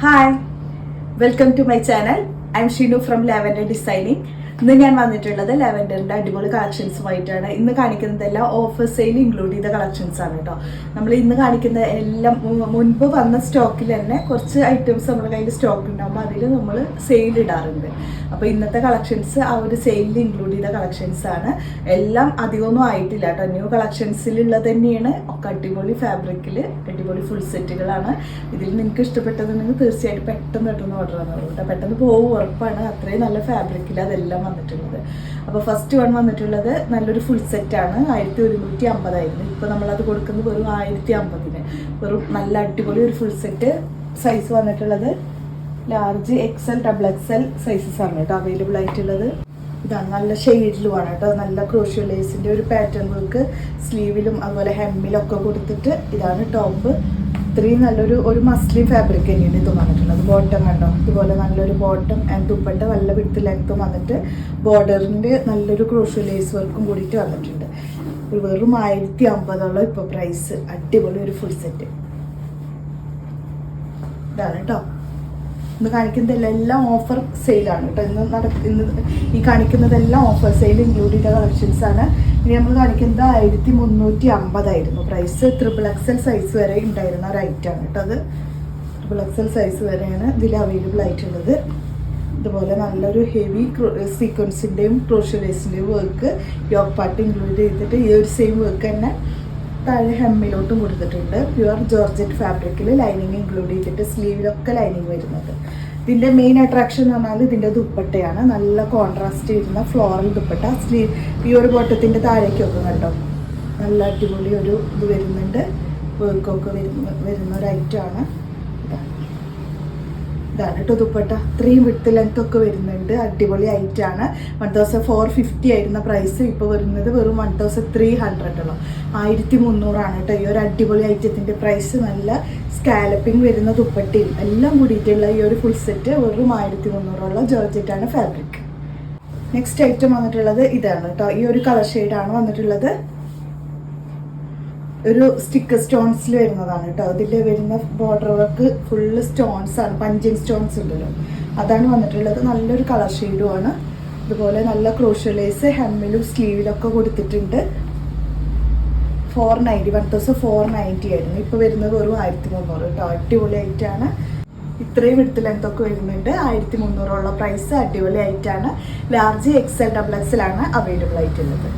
Hi, welcome to my channel. I'm Shinu from Lavender Designing. ഇന്ന് ഞാൻ വന്നിട്ടുള്ളത് ലാവൻഡറിന്റെ അടിപൊളി കളക്ഷൻസ് കളക്ഷൻസുമായിട്ടാണ് ഇന്ന് കാണിക്കുന്നതെല്ലാം ഓഫർ സെയിൽ ഇൻക്ലൂഡ് ചെയ്ത കളക്ഷൻസ് ആണ് കേട്ടോ നമ്മൾ ഇന്ന് കാണിക്കുന്ന എല്ലാം മുൻപ് വന്ന സ്റ്റോക്കിൽ തന്നെ കുറച്ച് ഐറ്റംസ് നമ്മുടെ കയ്യിൽ സ്റ്റോക്ക് ഉണ്ടാകുമ്പോൾ അതിൽ നമ്മൾ സെയിൽ ഇടാറുണ്ട്. അപ്പോൾ ഇന്നത്തെ കളക്ഷൻസ് ആ ഒരു സെയിലിൽ ഇൻക്ലൂഡ് ചെയ്ത കളക്ഷൻസ് ആണ്. എല്ലാം അധികമൊന്നും ആയിട്ടില്ല കേട്ടോ ന്യൂ കളക്ഷൻസിലുള്ളത് തന്നെയാണ്. ഒക്കെ അടിപൊളി ഫാബ്രിക്കിൽ അടിപൊളി ഫുൾ സെറ്റുകളാണ് ഇതിൽ നിങ്ങൾക്ക് ഇഷ്ടപ്പെട്ടതുണ്ടെങ്കിൽ തീർച്ചയായിട്ടും പെട്ടെന്ന് പെട്ടെന്ന് ഓർഡർ തന്നോളൂ കേട്ടോ പെട്ടെന്ന് പോകും ഉറപ്പാണ്. അത്രയും നല്ല ഫാബ്രിക്കിൽ അതെല്ലാം വന്നിട്ടുള്ളത്. അപ്പോൾ ഫസ്റ്റ് വൺ വന്നിട്ടുള്ളത് നല്ലൊരു ഫുൾ സെറ്റാണ് ആയിരത്തി ഒരുന്നൂറ്റി അമ്പതായിരുന്നു. ഇപ്പോൾ നമ്മളത് കൊടുക്കുന്നത് വെറും ആയിരത്തി അമ്പതിന്. വെറും നല്ല അടിപൊളി ഒരു ഫുൾ സെറ്റ് സൈസ് വന്നിട്ടുള്ളത്. Large XL double XL sizes ആണ് കേട്ടോ അവൈലബിൾ ആയിട്ടുള്ളത്. ഇതാണ് നല്ല ഷെയ്ഡിലുമാണ് കേട്ടോ. നല്ല ക്രോഷ്യോ ലേസിന്റെ ഒരു പാറ്റേൺ വർക്ക് സ്ലീവിലും അതുപോലെ ഹെമ്മിലും ഒക്കെ കൊടുത്തിട്ട് ഇതാണ് ടോപ്പ് ഇത്രയും നല്ലൊരു ഒരു മസ്ലിൻ ഫാബ്രിക് തന്നെയാണ് ഇത് വന്നിട്ടുള്ളത്. ബോട്ടം കണ്ടോ? ഇതുപോലെ നല്ലൊരു ബോട്ടം ആൻഡ് ദുപ്പട്ട നല്ല വിട്ട് ലെങ്ത്തും വന്നിട്ട് ബോർഡറിന്റെ നല്ലൊരു ക്രോഷ്യോ ലേസ് വർക്കും കൂടിയിട്ട് വന്നിട്ടുണ്ട്. വെറും ആയിരത്തി അമ്പതോളം ഇപ്പോൾ പ്രൈസ് അടിപൊളി ഒരു ഫുൾ സെറ്റ് ഇതാണ് കേട്ടോ ഇന്ന് കാണിക്കുന്നതെല്ലാം എല്ലാം ഓഫർ സെയിലാണ് കേട്ടോ ഇന്ന് നട ഇന്ന് ഈ കാണിക്കുന്നതെല്ലാം ഓഫർ സെയിൽ ഇൻക്ലൂഡ് ചെയ്ത കളക്ഷൻസ് ആണ്. ഇനി നമ്മൾ കാണിക്കുന്നത് ആയിരത്തി മുന്നൂറ്റി അമ്പതായിരുന്നു പ്രൈസ് ട്രിപ്പിൾ എക്സൽ സൈസ് വരെ ഉണ്ടായിരുന്ന ഒരു ഐറ്റം ആണ് കേട്ടോ അത്. ട്രിപ്പിൾ എക്സൽ സൈസ് വരെയാണ് ഇതിൽ അവൈലബിൾ ആയിട്ടുള്ളത്. ഇതുപോലെ നല്ലൊരു ഹെവി സീക്വൻസിന്റെയും ക്രോഷ്യലേസിന്റെയും വർക്ക് യോഗ് പാർട്ട് ഇൻക്ലൂഡ് ചെയ്തിട്ട് ഈ ഒരു സെയിം വർക്ക് തന്നെ താഴെ ഹെമ്മിലോട്ടും കൊടുത്തിട്ടുണ്ട്. പ്യുവർ ജോർജറ്റ് ഫാബ്രിക്കിൽ ലൈനിങ് ഇൻക്ലൂഡ് ചെയ്തിട്ട് സ്ലീവിലൊക്കെ ലൈനിങ് വരുന്നത്. ഇതിന്റെ മെയിൻ അട്രാക്ഷൻ എന്ന് പറഞ്ഞാൽ ഇതിന്റെ ദുപ്പട്ടയാണ്. നല്ല കോൺട്രാസ്റ്റ് വരുന്ന ഫ്ലോറൽ ദുപ്പട്ട. സ്ലീവ് ഈ ഒരു ബോട്ടത്തിന്റെ താഴേക്കൊക്കെ കണ്ടോ? നല്ല അടിപൊളി ഒരു ഇത് വരുന്നുണ്ട്. വർക്കൊക്കെ വരുന്ന വരുന്ന ഒരു ഐറ്റമാണ് ഇതാണ്. കേട്ടോ ദുപ്പട്ട. ഇത്രയും വിട്ട് ലെങ്ത് ഒക്കെ വരുന്നുണ്ട്. അടിപൊളി ഐറ്റം ആണ്. വൺ തൗസൻഡ് ഫോർ ഫിഫ്റ്റി ആയിരുന്ന പ്രൈസ് ഇപ്പോൾ വരുന്നത് വെറും വൺ തൗസൻഡ് ത്രീ ഹൺഡ്രഡ് ഉള്ളൂ ആയിരത്തി മുന്നൂറാണ് കേട്ടോ ഈ ഒരു അടിപൊളി ഐറ്റത്തിന്റെ പ്രൈസ് നല്ല സ്കാലപ്പിംഗ് വരുന്ന ദുപ്പട്ടയും എല്ലാം കൂടിയിട്ടുള്ള ഈ ഒരു ഫുൾ സെറ്റ് വെറും ആയിരത്തി മുന്നൂറുള്ള ജോർജറ്റാണ് ഫാബ്രിക് നെക്സ്റ്റ് ഐറ്റം വന്നിട്ടുള്ളത് ഇതാണ് കേട്ടോ ഈ ഒരു കളർ ഷെയ്ഡാണ് വന്നിട്ടുള്ളത്. ഒരു സ്റ്റിക്കർ സ്റ്റോൺസിൽ വരുന്നതാണ് കേട്ടോ അതിൽ വരുന്ന ബോർഡർ വർക്ക് ഫുള്ള് സ്റ്റോൺസ് ആണ് പഞ്ചിങ് സ്റ്റോൺസ് ഉണ്ടല്ലോ. അതാണ് വന്നിട്ടുള്ളത്. നല്ലൊരു കളർ ഷെയ്ഡുമാണ് അതുപോലെ നല്ല ക്രോഷ്യലേസ് ഹെമ്മിലും സ്ലീവിലൊക്കെ കൊടുത്തിട്ടുണ്ട്. Four ninety one thousand four ninety ആയിരുന്നു. ഇപ്പോൾ വരുന്നത് വെറും ആയിരത്തി മുന്നൂറ് കേട്ടോ. അടിപൊളി ആയിട്ടാണ് ഇത്രയും എടുത്ത് ലെങ്ത് ഒക്കെ വരുന്നുണ്ട്. ആയിരത്തി മുന്നൂറോളം പ്രൈസ് അടിപൊളി ആയിട്ടാണ് large XL double XL available ആയിട്ടുള്ളത്.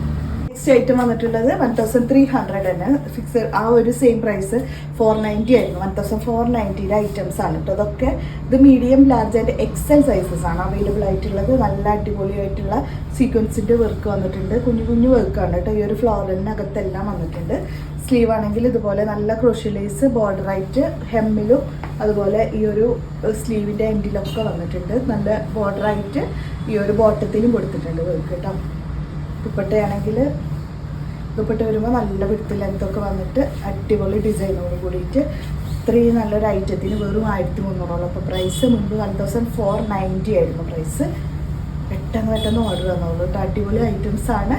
നെക്സ്റ്റ് ഐറ്റം വന്നിട്ടുള്ളത് വൺ തൗസൻഡ് ത്രീ ഹൺഡ്രഡ് തന്നെ ഫിക്സ് ആ ഒരു സെയിം പ്രൈസ് ഫോർ നയന്റി ആയിരുന്നു. വൺ തൗസൻഡ് ഫോർ നയന്റിയുടെ ഐറ്റംസ് ആണ് കേട്ടോ അതൊക്കെ ഇത് medium large and XL sizes ആണ് അവൈലബിൾ ആയിട്ടുള്ളത്. നല്ല അടിപൊളിയായിട്ടുള്ള സീക്വൻസിന്റെ വർക്ക് വന്നിട്ടുണ്ട്. കുഞ്ഞു കുഞ്ഞു വർക്കാണ് കേട്ടോ ഈ ഒരു ഫ്ലോറലിനകത്തെല്ലാം വന്നിട്ടുണ്ട്. സ്ലീവ് ആണെങ്കിൽ ഇതുപോലെ നല്ല ക്രോഷ്യലേസ് ബോർഡറായിട്ട് ഹെമ്മിലും അതുപോലെ ഈ ഒരു സ്ലീവിന്റെ എൻഡിലൊക്കെ വന്നിട്ടുണ്ട്. നല്ല ബോർഡറായിട്ട് ഈ ഒരു ബോട്ടത്തിലും കൊടുത്തിട്ടുണ്ട് വർക്ക് കേട്ടോ ദുപ്പട്ടയാണെങ്കിൽ ദുപ്പട്ട വരുമ്പോൾ നല്ല വിടുത്ത് ലെങ്ത്തൊക്കെ വന്നിട്ട് അടിപൊളി ഡിസൈനോട് കൂടിയിട്ട് ഇത്രയും നല്ലൊരു ഐറ്റത്തിന് വെറും ആയിരത്തി മുന്നൂറോളം അപ്പോൾ പ്രൈസ് മുൻപ് വൺ തൗസൻഡ് ഫോർ നയന്റി ആയിരുന്നു പ്രൈസ് പെട്ടെന്ന് പെട്ടെന്ന് ഓർഡർ വന്നോളൂ കേട്ടോ. അടിപൊളി ഐറ്റംസ് ആണ്.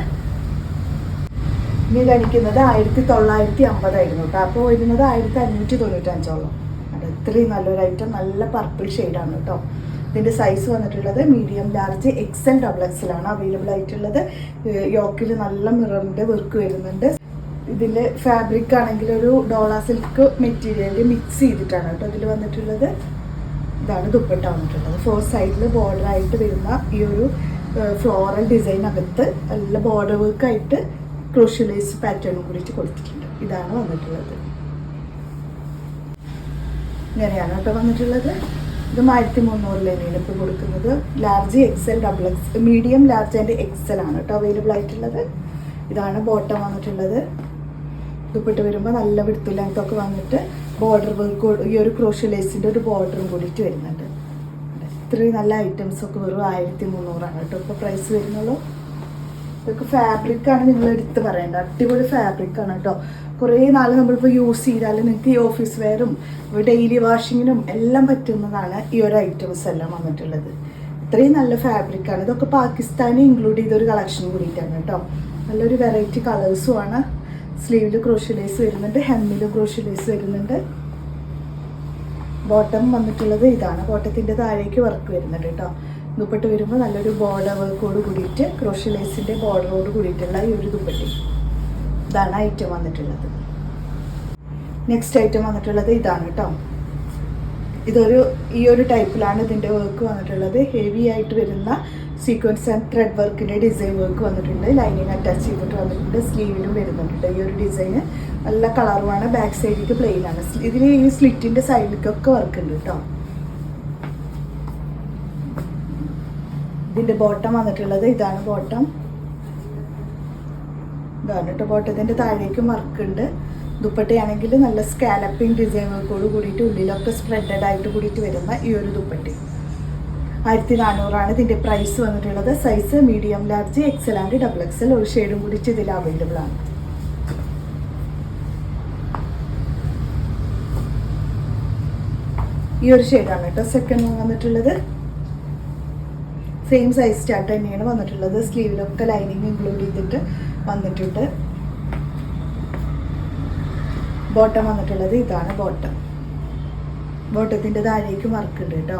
ഇനി കാണിക്കുന്നത് ആയിരത്തി തൊള്ളായിരത്തി അമ്പതായിരുന്നു കേട്ടോ. അപ്പോൾ വരുന്നത് ആയിരത്തി അഞ്ഞൂറ്റി തൊണ്ണൂറ്റഞ്ചോളം. അത് ഇത്രയും നല്ലൊരു ഐറ്റം നല്ല പർപ്പിൾ ഷെയ്ഡാണ് കേട്ടോ. ഇതിന്റെ സൈസ് വന്നിട്ടുള്ളത് medium large XL double XL ആണ് അവൈലബിൾ ആയിട്ടുള്ളത്. യോക്കിൽ നല്ല മിററിന്റെ വർക്ക് വരുന്നുണ്ട്. ഇതിൽ ഫാബ്രിക് ആണെങ്കിൽ ഒരു ഡോള സിൽക്ക് മെറ്റീരിയൽ മിക്സ് ചെയ്തിട്ടാണ് കേട്ടോ ഇതിൽ വന്നിട്ടുള്ളത്. ഇതാണ് ദുപ്പട്ട വന്നിട്ടുള്ളത്. ഫോർ സൈഡിൽ ബോർഡർ ആയിട്ട് വരുന്ന ഈ ഒരു ഫ്ലോറൽ ഡിസൈൻ അകത്ത് നല്ല ബോർഡർ വർക്ക് ആയിട്ട് ക്രോഷ്യലൈസ് പാറ്റേണും കൂടിയിട്ട് കൊടുത്തിട്ടുണ്ട്. ഇതാണ് വന്നിട്ടുള്ളത്. ഇങ്ങനെയാണ് കേട്ടോ വന്നിട്ടുള്ളത്. ഇതും ആയിരത്തി തന്നെയാണ് ഇപ്പോൾ കൊടുക്കുന്നത് large XL double X medium large and XL ആണ് കേട്ടോ അവൈലബിൾ ആയിട്ടുള്ളത്. ഇതാണ് ബോട്ടം വന്നിട്ടുള്ളത്. ഇതുപെട്ട് വരുമ്പോൾ നല്ല വിടുത്തു ലെങ്ത് വന്നിട്ട് ബോർഡർ വർക്ക് ഈ ഒരു ക്രോഷ്യലേസിന്റെ ഒരു ബോർഡറും കൂടിയിട്ട് വരുന്നുണ്ട്. ഇത്രയും നല്ല ഐറ്റംസ് ഒക്കെ വെറും ആയിരത്തി മുന്നൂറാണ് കേട്ടോ. ഇപ്പോൾ പ്രൈസ് വരുന്നുള്ളൂ. ഇതൊക്കെ ഫാബ്രിക്കാണ് നിങ്ങൾ എടുത്ത് പറയേണ്ട അടിപൊളി ഫാബ്രിക് ആണ് കേട്ടോ കുറേ നാൾ നമ്മളിപ്പോൾ യൂസ് ചെയ്താൽ നിങ്ങൾക്ക് ഈ ഓഫീസ് വെയറും ഡെയിലി വാഷിങ്ങിനും എല്ലാം പറ്റുന്നതാണ് ഈ ഒരു ഐറ്റംസ് എല്ലാം വന്നിട്ടുള്ളത്. ഇത്രയും നല്ല ഫാബ്രിക് ആണ്. ഇതൊക്കെ പാകിസ്ഥാനി ഇൻക്ലൂഡ് ചെയ്ത ഒരു കളക്ഷൻ കൂടിയിട്ടാണ് കേട്ടോ നല്ലൊരു വെറൈറ്റി കളേഴ്സും ആണ്. സ്ലീവിൽ ക്രോഷ്യലേസ് വരുന്നുണ്ട് ഹെമ്മിൽ ക്രോഷ്യലേസ് വരുന്നുണ്ട്. ബോട്ടം വന്നിട്ടുള്ളത് ഇതാണ്. ബോട്ടത്തിന്റെ താഴേക്ക് വർക്ക് വരുന്നുണ്ട് കേട്ടോ ദുപ്പട്ട് വരുമ്പോൾ നല്ലൊരു ബോർഡർ വർക്കോട് കൂടിയിട്ട് ക്രോഷ്യലേസിന്റെ ബോർഡറോട് കൂടിയിട്ടുള്ള ഈ ഒരു ദുപ്പട്ടി. ഇതാണ് ഐറ്റം വന്നിട്ടുള്ളത്. നെക്സ്റ്റ് ഐറ്റം വന്നിട്ടുള്ളത് ഇതാണ് കേട്ടോ ഇതൊരു ഈ ഒരു ടൈപ്പിലാണ് ഇതിന്റെ വർക്ക് വന്നിട്ടുള്ളത്. ഹെവി ആയിട്ട് വരുന്ന സീക്വൻസ് ആൻഡ് ത്രെഡ് വർക്കിന്റെ ഡിസൈൻ വർക്ക് വന്നിട്ടുണ്ട്. ലൈനിങ് അറ്റാച്ച് ചെയ്തിട്ട് വന്നിട്ടുണ്ട്. സ്ലീവിലും വരുന്നുണ്ട് ഈ ഒരു ഡിസൈന് നല്ല കളറുമാണ് ബാക്ക് സൈഡിലേക്ക് പ്ലെയിനാണ് ഇതിന് ഈ സ്ലിറ്റിന്റെ സൈഡിലേക്കൊക്കെ വർക്ക് ഉണ്ട് കേട്ടോ ഇതിന്റെ ബോട്ടം വന്നിട്ടുള്ളത് ഇതാണ് ബോട്ടം ഇതാണ് കേട്ടോ ബോട്ടത്തിന്റെ താഴേക്കും വർക്ക് ഉണ്ട്. ദുപ്പട്ടയാണെങ്കിൽ നല്ല സ്കാലപ്പിംഗ് ഡിസൈനുകളോട് കൂടിയിട്ട് ഉള്ളിലൊക്കെ സ്പ്രെഡഡ് ആയിട്ട് കൂടിയിട്ട് വരുന്ന ഈ ഒരു ദുപ്പട്ടി. ആയിരത്തി നാനൂറാണ് ഇതിന്റെ പ്രൈസ് വന്നിട്ടുള്ളത്. Size medium large XL and double XL ഒരു ഷെയ്ഡും കൂടി ഇതിൽ അവൈലബിൾ ആണ്. ഈ ഒരു ഷെയ്ഡാണ് കേട്ടോ സെക്കൻഡ് വന്നിട്ടുള്ളത്. സെയിം സൈസ് സ്റ്റാർട്ട് തന്നെയാണ് വന്നിട്ടുള്ളത്. സ്ലീവിലൊക്കെ ലൈനിങ് ഇൻക്ലൂഡ് ചെയ്തിട്ട് വന്നിട്ടുണ്ട്. ബോട്ടം വന്നിട്ടുള്ളത് ഇതാണ് ബോട്ടം ബോട്ടത്തിന്റെ താഴേക്ക് വർക്ക് ഉണ്ട് കേട്ടോ.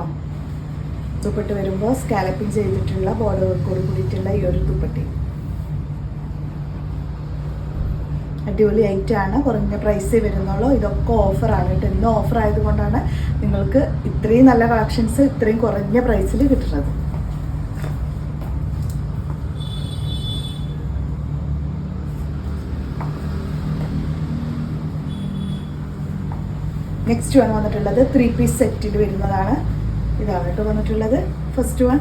ദുപ്പട്ട് വരുമ്പോൾ സ്കാലപ്പിംഗ് ചെയ്തിട്ടുള്ള ബോർഡർ വർക്കോട് കൂടിയിട്ടുള്ള ഈ ഒരു ദുപ്പട്ടി. അടിപൊളി ഐറ്റാണ് കുറഞ്ഞ പ്രൈസേ വരുന്നുള്ളൂ. ഇതൊക്കെ ഓഫറാണ് കേട്ടോ. ഇന്ന് ഓഫർ ആയതുകൊണ്ടാണ് നിങ്ങൾക്ക് ഇത്രയും നല്ല കളക്ഷൻസ് ഇത്രയും കുറഞ്ഞ പ്രൈസിൽ കിട്ടുന്നത്. നെക്സ്റ്റ് വൺ വന്നിട്ടുള്ളത് ത്രീ പീസ് സെറ്റിൽ വരുന്നതാണ്. ഇതാണ് കേട്ടോ വന്നിട്ടുള്ളത്. ഫസ്റ്റ് വൺ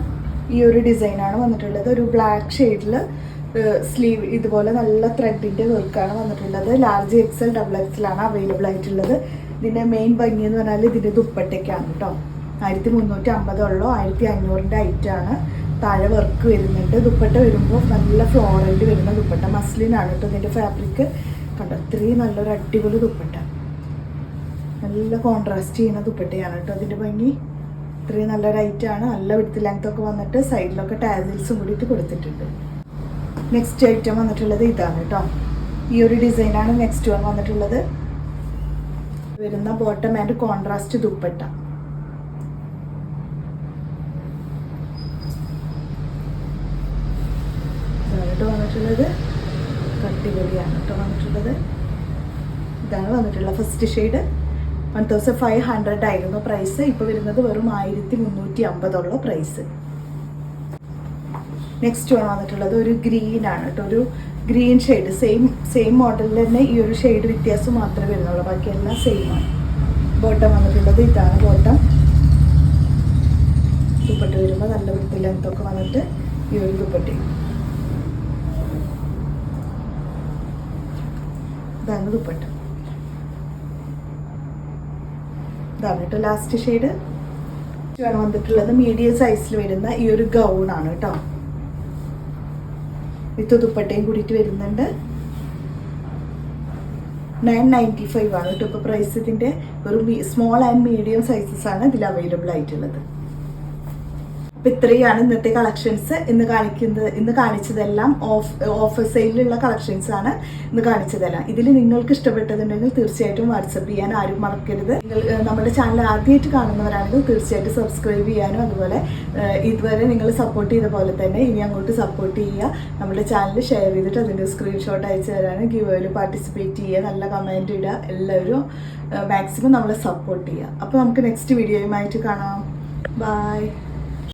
ഈ ഒരു ഡിസൈനാണ് വന്നിട്ടുള്ളത്. ഒരു ബ്ലാക്ക് ഷെയ്ഡിൽ സ്ലീവ് ഇതുപോലെ നല്ല ത്രെഡിന്റെ വർക്കാണ് വന്നിട്ടുള്ളത്. ലാർജ് എക്സൽ ഡബിൾ എക്സലാണ് അവൈലബിൾ ആയിട്ടുള്ളത്. ഇതിന്റെ മെയിൻ ഭംഗി എന്ന് പറഞ്ഞാൽ ഇതിന്റെ ദുപ്പട്ടയ്ക്കാണ് കേട്ടോ ആയിരത്തി മുന്നൂറ്റി അമ്പതുള്ളൂ ആയിരത്തി അഞ്ഞൂറിന്റെ ഐറ്റാണ് താഴെ വർക്ക് വരുന്നുണ്ട്. ദുപ്പട്ട വരുമ്പോൾ നല്ല ഫ്ലോറൽ വരുന്ന ദുപ്പട്ട. മസ്ലിനാണ് കേട്ടോ ഇതിന്റെ ഫാബ്രിക് കണ്ടോ? ഇത്രയും നല്ലൊരു അടിപൊളി ദുപ്പട്ട. നല്ല കോൺട്രാസ്റ്റ് ചെയ്യുന്ന ദുപ്പട്ടയാണ് കേട്ടോ. അതിന്റെ ഭംഗി ഇത്രയും നല്ല റൈറ്റാണ് നല്ല വിടുത്ത് ലെങ്ത് ഒക്കെ വന്നിട്ട് സൈഡിലൊക്കെ ടാസിൽസും കൂടിയിട്ട് കൊടുത്തിട്ടുണ്ട്. നെക്സ്റ്റ് ഐറ്റം വന്നിട്ടുള്ളത് ഇതാണ് കേട്ടോ. ഈ ഒരു ഡിസൈനാണ് നെക്സ്റ്റ് വൺ വന്നിട്ടുള്ളത്. വരുന്ന ബോട്ടം ആൻഡ് കോൺട്രാസ്റ്റ് ദുപ്പട്ട. വന്നിട്ടുള്ളത്. കട്ടിപൊടിയാണ് കേട്ടോ വന്നിട്ടുള്ളത്. ഇതാണ് വന്നിട്ടുള്ള first shade one thousand five hundred ആയിരുന്നു പ്രൈസ്. ഇപ്പോൾ വരുന്നത് വെറും ആയിരത്തി മുന്നൂറ്റി അമ്പതുള്ള പ്രൈസ്. നെക്സ്റ്റ് വൺ വന്നിട്ടുള്ളത് ഒരു ഗ്രീൻ ആണ് കേട്ടോ. ഒരു ഗ്രീൻ ഷെയ്ഡ്. സെയിം സെയിം മോഡലിൽ തന്നെ ഈ ഒരു ഷെയ്ഡ് വ്യത്യാസം മാത്രമേ വരുന്നുള്ളൂ. ബാക്കിയെല്ലാം സെയിം ആണ്. ബോട്ടം വന്നിട്ടുള്ളത് ഇതാണ് ബോട്ടം ദുപ്പട്ട വരുമ്പോൾ നല്ല വൃത്തി ലെങ്ത്തൊക്കെ വന്നിട്ട് ഈ ഒരു ദുപ്പട്ടി ഇതാണ് ദുപ്പട്ട. ഇതാണ് ലാസ്റ്റ് ഷെയ്ഡ് വന്നിട്ടുള്ളത്. മീഡിയം സൈസിൽ വരുന്ന ഈ ഒരു ഗൗൺ ആണ് കേട്ടോ വിത്ത് ദുപ്പട്ടയും കൂടിയിട്ട് വരുന്നുണ്ട്. നയൻ നയന്റി ഫൈവ് ആണ് കേട്ടോ ഇപ്പോൾ പ്രൈസ് ഇതിന്റെ ഒരു സ്മോൾ ആൻഡ് മീഡിയം സൈസസ് ആണ് ഇതിൽ അവൈലബിൾ ആയിട്ടുള്ളത്. അപ്പം ഇത്രയാണ് ഇന്നത്തെ കളക്ഷൻസ് ഇന്ന് കാണിക്കുന്നത് ഇന്ന് കാണിച്ചതെല്ലാം ഓഫ് ഓഫർ സെയിലുള്ള കളക്ഷൻസ് ആണ് ഇന്ന് കാണിച്ചതെല്ലാം. ഇതിൽ നിങ്ങൾക്ക് ഇഷ്ടപ്പെട്ടതുണ്ടെങ്കിൽ തീർച്ചയായിട്ടും വാട്സപ്പ് ചെയ്യാൻ ആരും മറക്കരുത്. നിങ്ങൾ നമ്മുടെ ചാനൽ ആദ്യമായിട്ട് കാണുന്നവരാണെങ്കിൽ തീർച്ചയായിട്ടും സബ്സ്ക്രൈബ് ചെയ്യാനും അതുപോലെ ഇതുവരെ നിങ്ങൾ സപ്പോർട്ട് ചെയ്ത പോലെ തന്നെ ഇനി അങ്ങോട്ട് സപ്പോർട്ട് ചെയ്യുക. നമ്മുടെ ചാനൽ ഷെയർ ചെയ്തിട്ട് അതിന്റെ സ്ക്രീൻഷോട്ട് അയച്ചു തരാനും ഗീവോയിൽ പാർട്ടിസിപ്പേറ്റ് ചെയ്യുക നല്ല കമന്റ് ഇടുക എല്ലാവരും മാക്സിമം നമ്മളെ സപ്പോർട്ട് ചെയ്യുക. അപ്പോൾ നമുക്ക് നെക്സ്റ്റ് വീഡിയോയുമായിട്ട് കാണാം. ബൈ